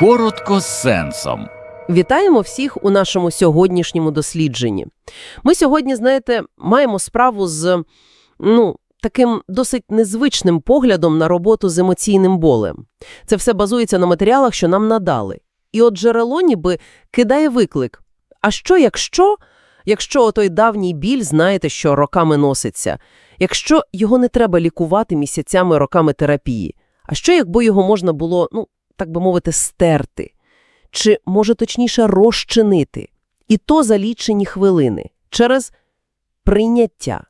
Коротко з сенсом. Вітаємо всіх у нашому сьогоднішньому дослідженні. Ми сьогодні, знаєте, маємо справу з ну, таким досить незвичним поглядом на роботу з емоційним болем. Це все базується на матеріалах, що нам надали. І от джерело ніби кидає виклик. А що якщо, якщо той давній біль, знаєте, що роками носиться, якщо його не треба лікувати місяцями роками терапії? А що якби його можна було, ну, так би мовити, стерти? чи, може точніше, розчинити, і то за лічені хвилини, через прийняття.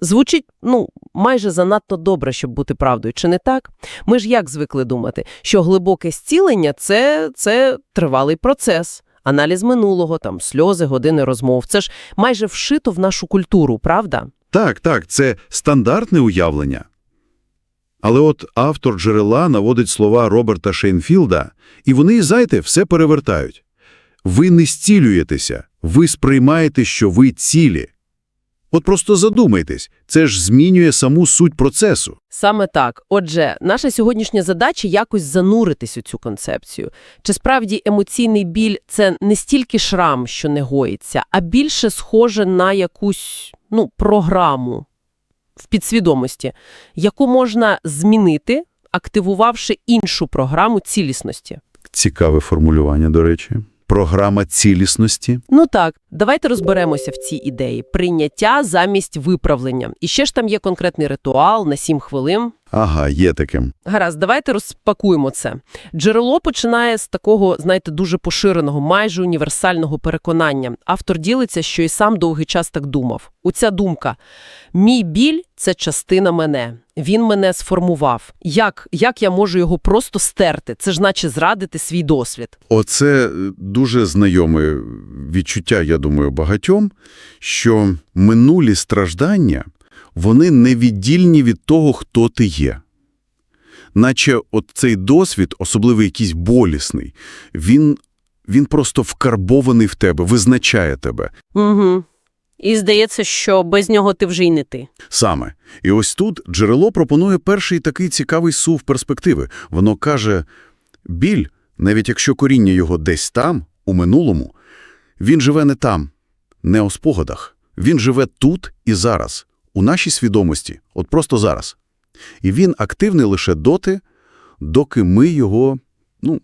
Звучить, ну, майже занадто добре, щоб бути правдою, чи не так? Ми ж як звикли думати, що глибоке зцілення – це, це тривалий процес, аналіз минулого, там, сльози, години розмов. Це ж майже вшито в нашу культуру, правда? Так, так, це стандартне уявлення. Але от автор джерела наводить слова Роберта Шейнфілда, і вони, знаєте, все перевертають. Ви не зцілюєтеся, ви сприймаєте, що ви цілі. От просто задумайтесь, це ж змінює саму суть процесу. Саме так. Отже, наша сьогоднішня задача – якось зануритись у цю концепцію. Чи справді емоційний біль – це не стільки шрам, що не гоїться, а більше схоже на якусь, ну, програму в підсвідомості, яку можна змінити, активувавши іншу програму цілісності. Цікаве формулювання, до речі. Програма цілісності. Ну так, давайте розберемося в цій ідеї. Прийняття замість виправлення. І ще ж там є конкретний ритуал на 7 хвилин. Ага, є таким. Гаразд, давайте розпакуємо це. Джерело починає з такого, знаєте, дуже поширеного, майже універсального переконання. Автор ділиться, що і сам довгий час так думав. Оця думка «Мій біль – це частина мене. Він мене сформував. Як, як я можу його просто стерти? Це ж наче зрадити свій досвід. Оце е, дуже знайоме відчуття, я думаю, багатьом, що минулі страждання, вони невіддільні від того, хто ти є. Наче от цей досвід, особливо якийсь болісний, він, він просто вкарбований в тебе, визначає тебе. Угу. І здається, що без нього ти вже й не ти. Саме. І ось тут джерело пропонує перший такий цікавий сув перспективи. Воно каже, біль, навіть якщо коріння його десь там, у минулому, він живе не там, не у спогадах. Він живе тут і зараз, у нашій свідомості, от просто зараз. І він активний лише доти, доки ми його, ну,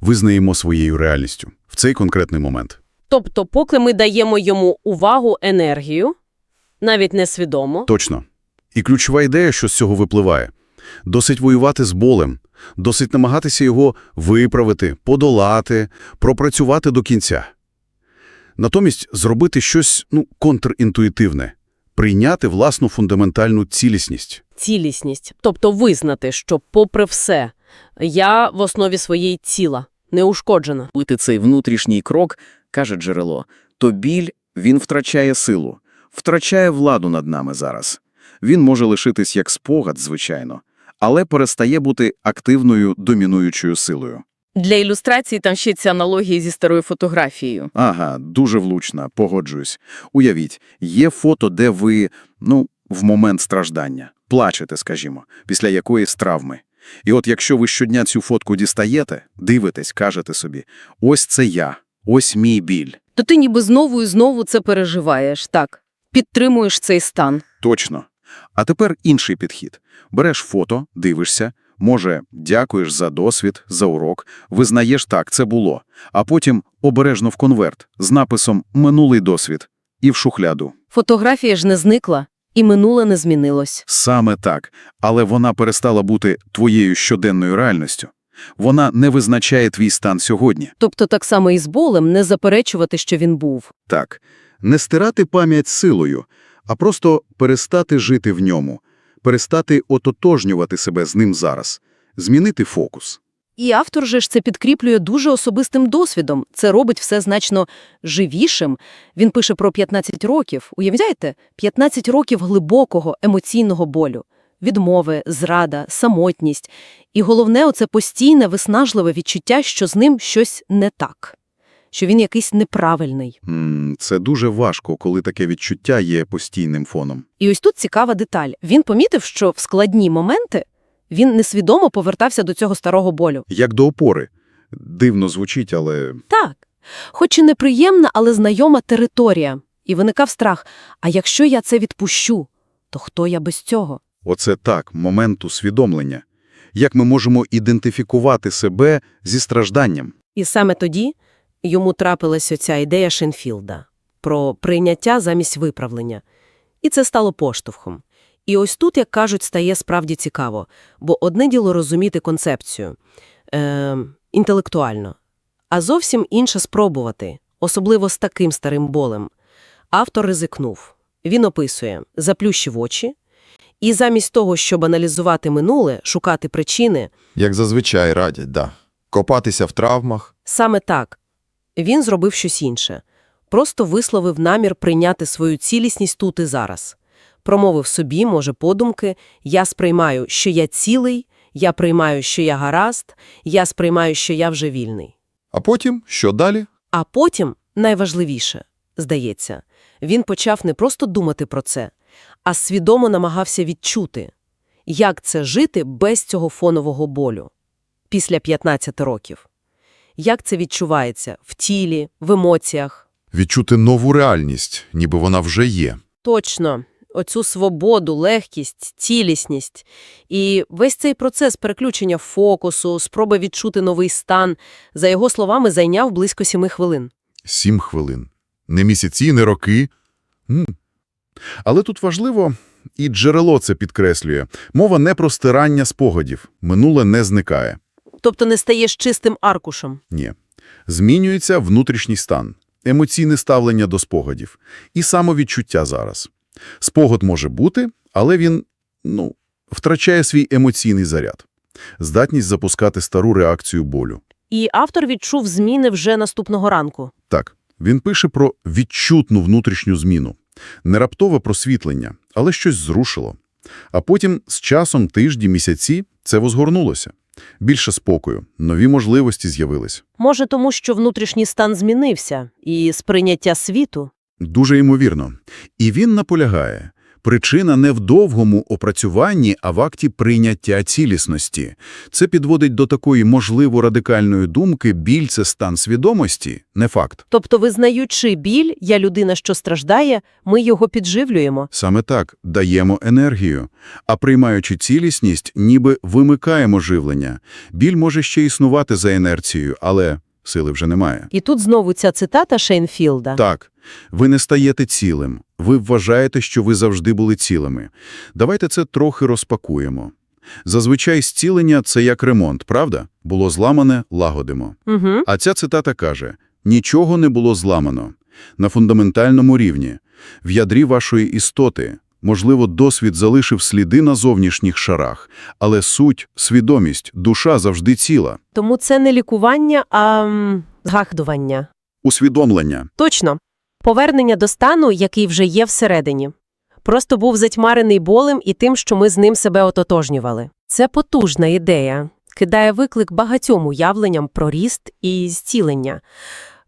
визнаємо своєю реальністю в цей конкретний момент. Тобто, поки ми даємо йому увагу, енергію, навіть несвідомо, Точно. І ключова ідея, що з цього випливає. Досить воювати з болем, досить намагатися його виправити, подолати, пропрацювати до кінця. Натомість зробити щось ну, контрінтуїтивне – прийняти власну фундаментальну цілісність. цілісність. Тобто визнати, що попри все, я в основі своєї ціла, неушкоджена. робити цей внутрішній крок, каже джерело, то біль, він втрачає силу, втрачає владу над нами зараз. Він може лишитись як спогад, звичайно, але перестає бути активною домінуючою силою. Для ілюстрації там ще ці аналогії зі старою фотографією. Ага, дуже влучно, погоджуюсь. Уявіть, є фото, де ви, ну, в момент страждання, плачете, скажімо, після якоїсь травми. І от якщо ви щодня цю фотку дістаєте, дивитесь, кажете собі, ось це я, ось мій біль. То ти ніби знову і знову це переживаєш, так. Підтримуєш цей стан. Точно. А тепер інший підхід. Береш фото, дивишся, може, дякуєш за досвід, за урок, визнаєш так, це було, а потім обережно в конверт з написом «минулий досвід» і в шухляду. Фотографія ж не зникла, і минуле не змінилось. Саме так, але вона перестала бути твоєю щоденною реальністю. Вона не визначає твій стан сьогодні. Тобто так само і з болем не заперечувати, що він був. Так, не стирати пам'ять силою, а просто перестати жити в ньому, перестати ототожнювати себе з ним зараз, змінити фокус. І автор же ж це підкріплює дуже особистим досвідом. Це робить все значно живішим. Він пише про 15 років. Уявляєте? 15 років глибокого емоційного болю. Відмови, зрада, самотність. І головне – оце постійне виснажливе відчуття, що з ним щось не так. Що він якийсь неправильний. Це дуже важко, коли таке відчуття є постійним фоном. І ось тут цікава деталь. Він помітив, що в складні моменти Він несвідомо повертався до цього старого болю. Як до опори. Дивно звучить, але Так. Хоч і неприємна, але знайома територія. І виникав страх. А якщо я це відпущу, то хто я без цього? оце так, момент усвідомлення. Як ми можемо ідентифікувати себе зі стражданням? І саме тоді йому трапилась оця ідея Шенфілда про прийняття замість виправлення. І це стало поштовхом. І ось тут, як кажуть, стає справді цікаво, бо одне діло розуміти концепцію е, інтелектуально, а зовсім інше спробувати, особливо з таким старим болем. Автор ризикнув. Він описує, заплющив очі, і замість того, щоб аналізувати минуле, шукати причини, Як зазвичай радять, да. Копатися в травмах. Саме так. Він зробив щось інше. Просто висловив намір прийняти свою цілісність тут і зараз. Промовив собі, може, подумки, я сприймаю, що я цілий, я приймаю, що я гаразд, я сприймаю, що я вже вільний. А потім, що далі? А потім, найважливіше, здається, він почав не просто думати про це, а свідомо намагався відчути, як це жити без цього фонового болю після 15 років. Як це відчувається в тілі, в емоціях? Відчути нову реальність, ніби вона вже є. Точно, оцю свободу, легкість, цілісність. І весь цей процес переключення фокусу, спроби відчути новий стан, за його словами, зайняв близько сіми хвилин. Сім хвилин. Не місяці, не роки. М. Але тут важливо, і джерело це підкреслює, мова не про стирання спогадів, минуле не зникає. Тобто не стаєш чистим аркушем. Ні. Змінюється внутрішній стан, емоційне ставлення до спогадів і самовідчуття зараз. Спогад може бути, але він, ну, втрачає свій емоційний заряд. Здатність запускати стару реакцію болю. І автор відчув зміни вже наступного ранку. Так, він пише про відчутну внутрішню зміну. Не раптове просвітлення, але щось зрушило. А потім, з часом, тижні, місяці, це возгорнулося. Більше спокою, нові можливості з'явились. Може, тому що внутрішній стан змінився, і сприйняття світу. Дуже ймовірно. І він наполягає. Причина не в довгому опрацюванні, а в акті прийняття цілісності. Це підводить до такої, можливо, радикальної думки біль – це стан свідомості, не факт. Тобто, визнаючи біль, я людина, що страждає, ми його підживлюємо. Саме так, даємо енергію. А приймаючи цілісність, ніби вимикаємо живлення. Біль може ще існувати за інерцією, але сили вже немає. І тут знову ця цитата Шейнфілда. Так, ви не стаєте цілим. Ви вважаєте, що ви завжди були цілими. Давайте це трохи розпакуємо. Зазвичай зцілення – це як ремонт, правда? Було зламане – лагодимо. Угу. А ця цитата каже, нічого не було зламано. На фундаментальному рівні, в ядрі вашої істоти, можливо, досвід залишив сліди на зовнішніх шарах, але суть, свідомість, душа завжди ціла. Тому це не лікування, а м, згадування. Усвідомлення. Точно. Повернення до стану, який вже є всередині. Просто був затьмарений болем і тим, що ми з ним себе ототожнювали. Це потужна ідея. Кидає виклик багатьом уявленням про ріст і зцілення.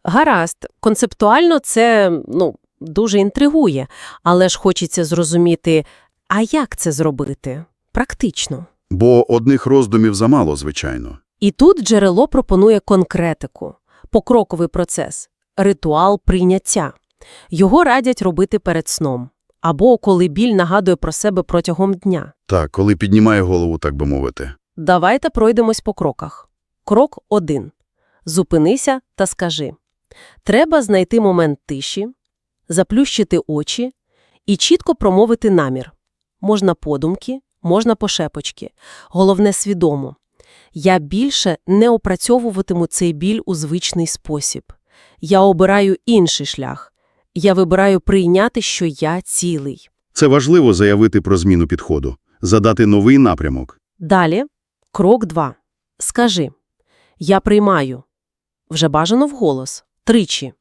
Гаразд, концептуально це, ну, дуже інтригує, але ж хочеться зрозуміти, а як це зробити? Практично. Бо одних роздумів замало, звичайно. І тут джерело пропонує конкретику, покроковий процес, ритуал прийняття. Його радять робити перед сном, або коли біль нагадує про себе протягом дня. Так, коли піднімає голову, так би мовити. Давайте пройдемось по кроках. Крок 1. Зупинися та скажи. Треба знайти момент тиші, заплющити очі і чітко промовити намір. Можна подумки, можна пошепочки. Головне свідомо. Я більше не опрацьовуватиму цей біль у звичний спосіб. Я обираю інший шлях. Я вибираю прийняти, що я цілий. Це важливо заявити про зміну підходу, задати новий напрямок. Далі, крок 2. Скажи «Я приймаю». Вже бажано вголос. Тричі.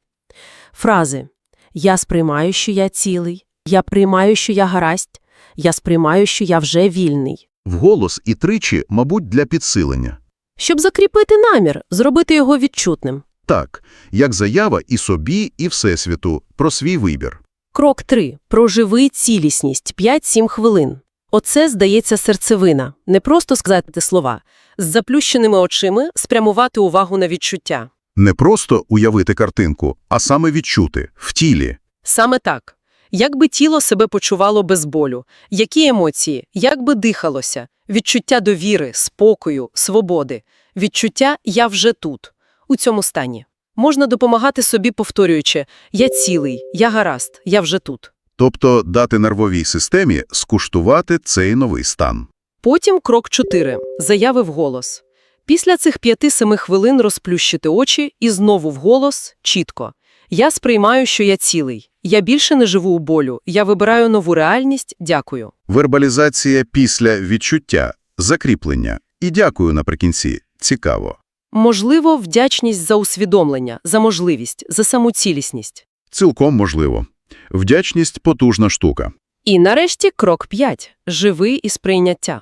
Фрази «Я сприймаю, що я цілий», «Я приймаю, що я гаразд», «Я сприймаю, що я вже вільний». Вголос і тричі, мабуть, для підсилення. Щоб закріпити намір, зробити його відчутним. Так, як заява і собі, і Всесвіту про свій вибір. Крок 3. Проживи цілісність 5-7 хвилин. Оце, здається, серцевина. Не просто сказати слова. З заплющеними очима спрямувати увагу на відчуття. Не просто уявити картинку, а саме відчути, в тілі. Саме так. Як би тіло себе почувало без болю? Які емоції? Як би дихалося? Відчуття довіри, спокою, свободи. Відчуття «я вже тут», у цьому стані. Можна допомагати собі, повторюючи «я цілий», «я гаразд», «я вже тут». Тобто дати нервовій системі скуштувати цей новий стан. Потім крок 4. Заяви вголос. Після цих 5-7 хвилин розплющити очі і знову вголос, чітко. Я сприймаю, що я цілий. Я більше не живу у болю. Я вибираю нову реальність. Дякую. Вербалізація після відчуття, закріплення. І дякую наприкінці. Цікаво. Можливо, вдячність за усвідомлення, за можливість, за самоцілісність. Цілком можливо. Вдячність – потужна штука. І нарешті крок 5. Живи із прийняття.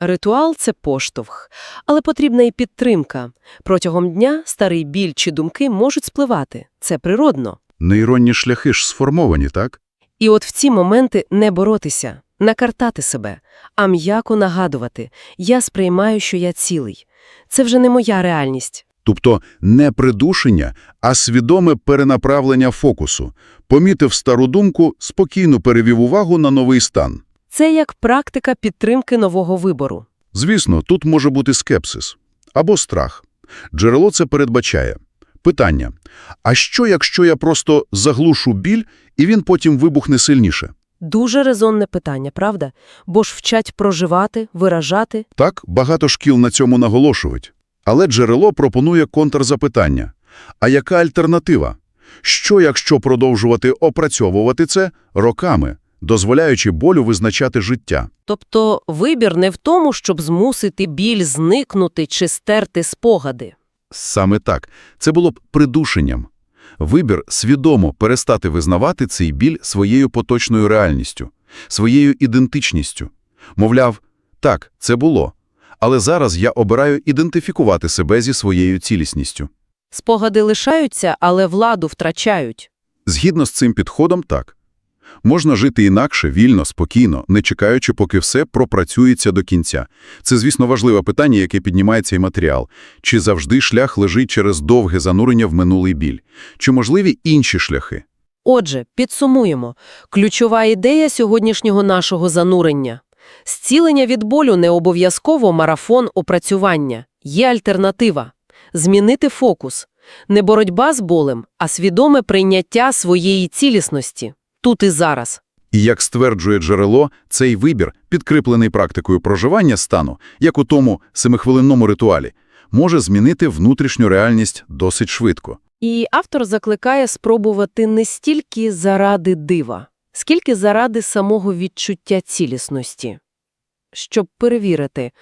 Ритуал – це поштовх, але потрібна і підтримка. Протягом дня старий біль чи думки можуть спливати. Це природно. Нейронні шляхи ж сформовані, так? І от в ці моменти не боротися, накартати себе, а м'яко нагадувати «я сприймаю, що я цілий». Це вже не моя реальність. Тобто не придушення, а свідоме перенаправлення фокусу. Помітив стару думку, спокійно перевів увагу на новий стан. Це як практика підтримки нового вибору. Звісно, тут може бути скепсис або страх. Джерело це передбачає. Питання. А що, якщо я просто заглушу біль, і він потім вибухне сильніше? Дуже резонне питання, правда? Бо ж вчать проживати, виражати. Так, багато шкіл на цьому наголошують. Але джерело пропонує контрзапитання. А яка альтернатива? Що, якщо продовжувати опрацьовувати це роками, дозволяючи болю визначати життя? Тобто вибір не в тому, щоб змусити біль зникнути чи стерти спогади. Саме так. Це було б придушенням. Вибір свідомо перестати визнавати цей біль своєю поточною реальністю, своєю ідентичністю. Мовляв, так, це було. Але зараз я обираю ідентифікувати себе зі своєю цілісністю. Спогади лишаються, але владу втрачають. Згідно з цим підходом, так. Можна жити інакше, вільно, спокійно, не чекаючи, поки все пропрацюється до кінця. Це, звісно, важливе питання, яке піднімає цей матеріал. Чи завжди шлях лежить через довге занурення в минулий біль? Чи можливі інші шляхи? Отже, підсумуємо. Ключова ідея сьогоднішнього нашого занурення. Зцілення від болю не обов'язково марафон опрацювання. Є альтернатива. Змінити фокус. Не боротьба з болем, а свідоме прийняття своєї цілісності. Тут і зараз. І, як стверджує джерело, цей вибір, підкріплений практикою проживання стану, як у тому семихвилинному ритуалі, може змінити внутрішню реальність досить швидко. І автор закликає спробувати не стільки заради дива, скільки заради самого відчуття цілісності. Щоб перевірити,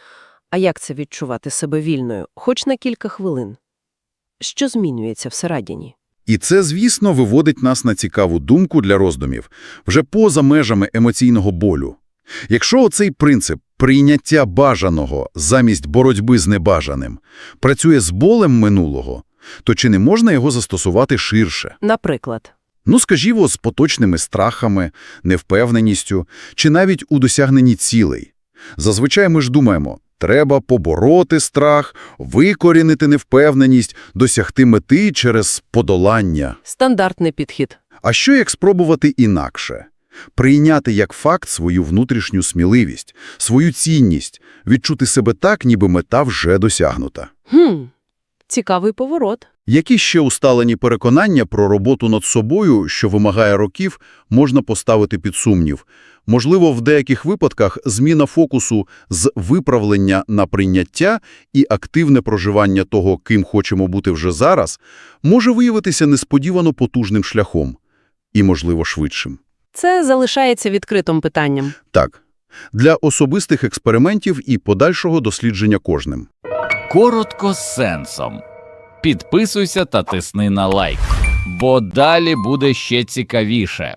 а як це відчувати себе вільною, хоч на кілька хвилин. Що змінюється всередині? І це, звісно, виводить нас на цікаву думку для роздумів, вже поза межами емоційного болю. Якщо оцей принцип прийняття бажаного замість боротьби з небажаним працює з болем минулого, то чи не можна його застосувати ширше? Наприклад, Ну, скажімо, з поточними страхами, невпевненістю чи навіть у досягненні цілей. Зазвичай ми ж думаємо, треба побороти страх, викорінити невпевненість, досягти мети через подолання. стандартний підхід. А що як спробувати інакше? Прийняти як факт свою внутрішню сміливість, свою цінність, відчути себе так, ніби мета вже досягнута. Хм, цікавий поворот. Які ще усталені переконання про роботу над собою, що вимагає років, можна поставити під сумнів? Можливо, в деяких випадках зміна фокусу з виправлення на прийняття і активне проживання того, ким хочемо бути вже зараз, може виявитися несподівано потужним шляхом і, можливо, швидшим. Це залишається відкритим питанням. Так, для особистих експериментів і подальшого дослідження кожним. Коротко з сенсом. Підписуйся та тисни на лайк, бо далі буде ще цікавіше.